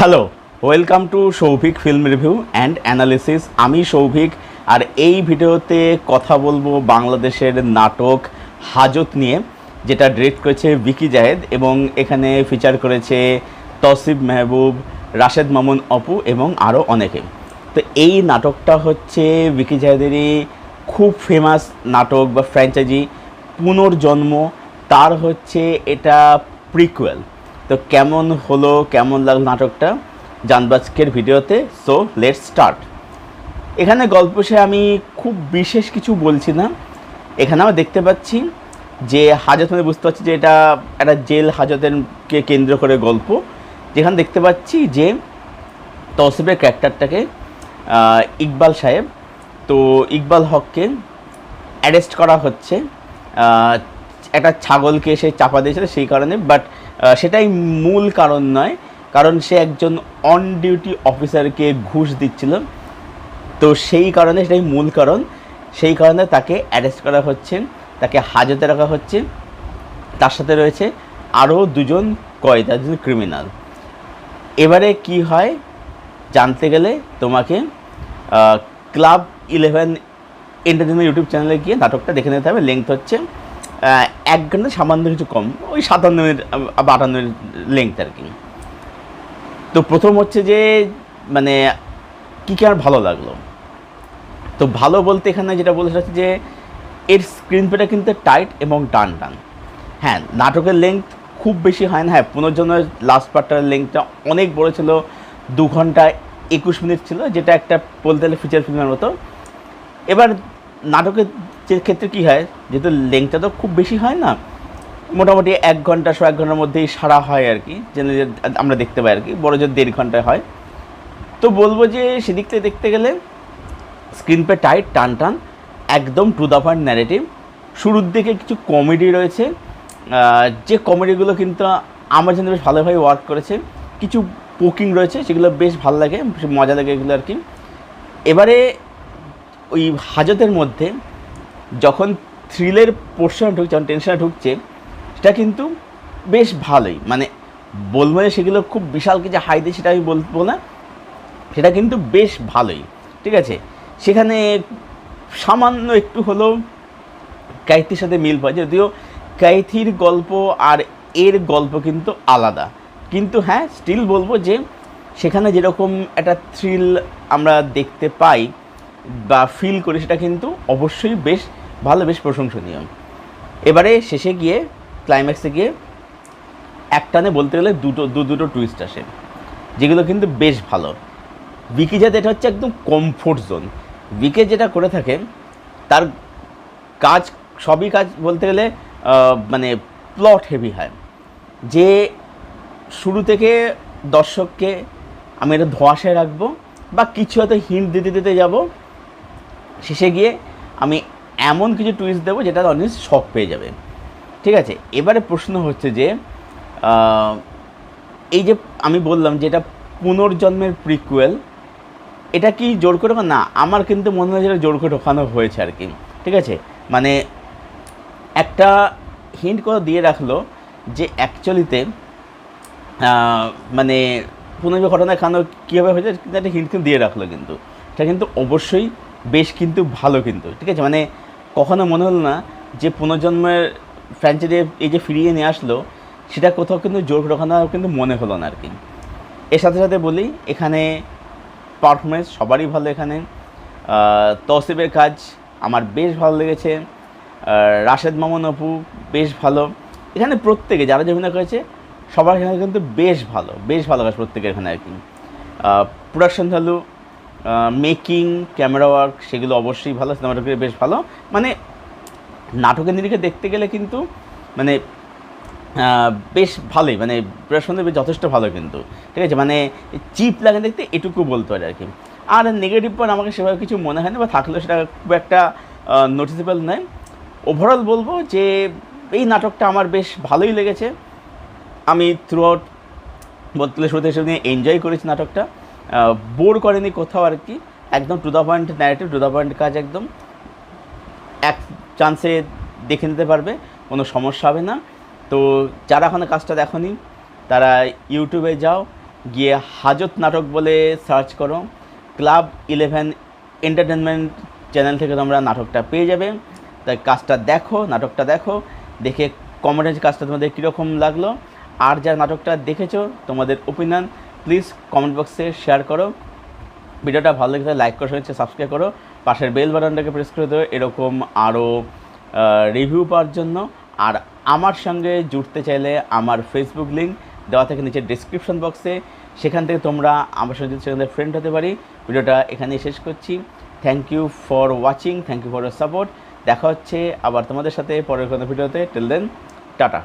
Hello welcome to Souvik film review and analysis আমি সৌভিক আর এই ভিডিওতে কথা বলব বাংলাদেশের নাটক হাজত নিয়ে, যেটা ডিরেক্ট করেছে ভিকি জাহেদ এবং এখানে ফিচার করেছে তসিব মেহবুব, রাশেদ মামুন অপু এবং আরও অনেকে। তো এই নাটকটা হচ্ছে ভিকি জাহেদেরই খুব ফেমাস নাটক বা ফ্র্যাঞ্চাইজি পুনর্জন্ম। তার হচ্ছে এটা প্রিকুয়েল তো কেমন হলো, কেমন লাগল নাটকটা জানবাজকের ভিডিওতে? সো লেটস স্টার্ট এখানে গল্প সে আমি খুব বিশেষ কিছু বলছি না। এখানে আমরা দেখতে পাচ্ছি যে হাজত মানে বুঝতে পারছি যে এটা একটা জেল হাজতেরকে কেন্দ্র করে গল্প। যেখানে দেখতে পাচ্ছি যে তসিবের ক্যারেক্টারটাকে ইকবাল সাহেব, তো ইকবাল হককে অ্যারেস্ট করা হচ্ছে। একটা ছাগলকে সে চাপা দিয়েছিল সেই কারণে বাট সেটাই মূল কারণ নয়, কারণ সে একজন অন ডিউটি অফিসারকে ঘুষ দিচ্ছিল। তো সেই কারণে সেটাই মূল কারণ। সেই কারণে তাকে অ্যারেস্ট করা হচ্ছে, তাকে হাজতে রাখা হচ্ছে। তার সাথে রয়েছে আরও দুজন কয়েদা, দুজন ক্রিমিনাল এবারে কি হয় জানতে গেলে তোমাকে ক্লাব ইলেভেন এন্টারটেনমেন্ট ইউটিউব চ্যানেলে গিয়ে নাটকটা দেখে নিতে হবে। লেংথ হচ্ছে এক ঘণ্টা সামান্য কিছু কম, ওই সাতান্ন মিনিট বা আটান্ন মিনিট লেংথ আর কি। তো প্রথম হচ্ছে যে মানে কী কী আমার ভালো লাগল? তো ভালো বলতে এখানে যেটা বলতে চাচ্ছি যে, এর স্ক্রিন প্লেটা কিন্তু টাইট এবং টান টান হ্যাঁ নাটকের লেংথ খুব বেশি হয় না। হ্যাঁ পুনর্জন্মের লাস্ট পার্টটার লেংথটা অনেক বড় ছিল, দু ঘণ্টা একুশ মিনিট ছিল, যেটা একটা বলতে গেলে ফিচার ফিল্মের মতো। এবার নাটকের ক্ষেত্রে কী হয়, যেহেতু লেংথটা তো খুব বেশি হয় না, মোটামুটি এক ঘণ্টা শো এক ঘণ্টার মধ্যেই সারা হয় আর কি যে আমরা দেখতে পাই আর কি, বড় জোর দেড় ঘন্টায় হয়। তো বলব যে সেদিক থেকে দেখতে গেলে স্ক্রিন পে টাইট টান টান, একদম টু দ্য পয়েন্ট ন্যারেটিভ শুরুর দিকে কিছু কমেডি রয়েছে যে কমেডিগুলো কিন্তু আমার জন্য বেশ ভালোভাবে ওয়ার্ক করেছে। কিছু পোকিং রয়েছে, সেগুলো বেশ ভালো লাগে, মজা লাগে এগুলো আর কি। এবারে ওই হাজতের মধ্যে যখন থ্রিলের পোর্শনে ঢুকছে, যখন টেনশনে ঢুকছে, সেটা কিন্তু বেশ ভালোই। মানে বলব যে সেগুলো খুব বিশাল কিছু হাই দিয়ে সেটা আমি বলব না, সেটা কিন্তু বেশ ভালোই। ঠিক আছে? সেখানে সামান্য একটু হলেও কাইথির সাথে মিল পায় যদিও কাইথির গল্প আর এর গল্প কিন্তু আলাদা। কিন্তু হ্যাঁ স্টিল বলব যে সেখানে যেরকম একটা থ্রিল আমরা দেখতে পাই বা ফিল করি সেটা কিন্তু অবশ্যই বেশ ভালো, বেশ প্রশংসনীয়। এবারে শেষে গিয়ে ক্লাইম্যাক্সে গিয়ে একটানে বলতে গেলে দুটো, দু, দুটো টুইস্ট আসে, যেগুলো কিন্তু বেশ ভালো। উইকি যাতে এটা হচ্ছে একদম কমফোর্ট জোন উইকে যেটা করে থাকে, তার কাজ, সবই কাজ বলতে গেলে মানে প্লট হেভি হয়। যে শুরু থেকে দর্শককে আমি এটা ধোয়াশায় রাখব বা কিছু হয়তো হিন্ট দিতে দিতে যাব শেষে গিয়ে আমি এমন কিছু টুইস্ট দেবো যেটা অডিয়েন্স শখ পেয়ে যাবে। ঠিক আছে? এবারে প্রশ্ন হচ্ছে যে এই যে আমি বললাম যে এটা পুনর্জন্মের প্রিকুয়েল এটা কি জোর করে না, আমার কিন্তু মনে হয় যেটা জোর করে ঢোকানো হয়েছে আর কি। ঠিক আছে? মানে একটা হিন্ট করে দিয়ে রাখল যে অ্যাকচুয়ালিতে মানে পুনর্জন্ম ঘটনা খানো কীভাবে হয়েছে কিন্তু একটা হিন্ট কিন্তু দিয়ে রাখল কিন্তু। এটা কিন্তু অবশ্যই বেশ কিন্তু ভালো কিন্তু, ঠিক আছে? মানে কখনো মনে হলো না যে পুনর্জন্মের ফ্র্যাঞ্চাইজি এই যে ফিরিয়ে নিয়ে আসলো, সেটা কোথাও কিন্তু জোর ঢোকানো কিন্তু মনে হলো না আর কি। এর সাথে সাথে বলি, এখানে পারফরমেন্স সবারই ভালো এখানে। তসিবের কাজ আমার বেশ ভালো লেগেছে। রাশেদ মামুন অপু বেশ ভালো। এখানে প্রত্যেকে যারা যে অভিনয় করেছে, সবার এখানে কিন্তু বেশ ভালো বেশ ভালো কাজ প্রত্যেকের এখানে আর কি। Production value making camera work সেগুলো অবশ্যই ভালো সিনেমাটোগ্রাফি বেশ ভালো। মানে নাটকের নিরিখে দেখতে গেলে কিন্তু মানে বেশ ভালোই মানে বেশ যথেষ্ট ভালো কিন্তু। ঠিক আছে? মানে চিপ লাগে দেখতে, এটুকু বলতে পারে আর কি। আর নেগেটিভ পয়েন্ট আমাকে সেভাবে কিছু মনে হয় না বা থাকলেও সেটা খুব একটা নোটিসেবল নয়। ওভারঅল বলব যে, এই নাটকটা আমার বেশ ভালোই লেগেছে। আমি থ্রু আউট বলতে শুরুতে হিসেবে নিয়ে এনজয় করেছি নাটকটা। বোর করেনি কোথাও আর কি। একদম to the point narrative to the point কাজ একদম। এক চান্সে দেখে নিতে পারবে, কোনো সমস্যা হবে না। তো যারা এখনও কাজটা দেখনি, তারা ইউটিউবে যাও, গিয়ে হাজত নাটক বলে সার্চ করো। ক্লাব ইলেভেন এন্টারটেনমেন্ট চ্যানেল থেকে তোমরা নাটকটা পেয়ে যাবে। তাই কাজটা দেখো, নাটকটা দেখো, দেখে কমেন্টের কাজটা তোমাদের কীরকম লাগল। আর যারা নাটকটা দেখেছ, তোমাদের ওপিনিয়ন প্লিজ কমেন্ট বক্সে শেয়ার করো। ভিডিওটা ভালো লাগলে লাইক করো হচ্ছে সাবস্ক্রাইব করো। পাশের বেল বাটনটাকে প্রেস করে দেবো এরকম আরও রিভিউ পাওয়ার জন্য। আর আমার সঙ্গে জুড়তে চাইলে আমার ফেসবুক লিঙ্ক দেওয়া থাকে নিচে ডিসক্রিপশন বক্সে সেখান থেকে তোমরা আমার সঙ্গে সেখানে ফ্রেন্ড হতে পারি। ভিডিওটা এখানেই শেষ করছি। Thank you for watching thank you for support দেখা হচ্ছে আবার তোমাদের সাথে পরের কোনো ভিডিওতে। Till then tata.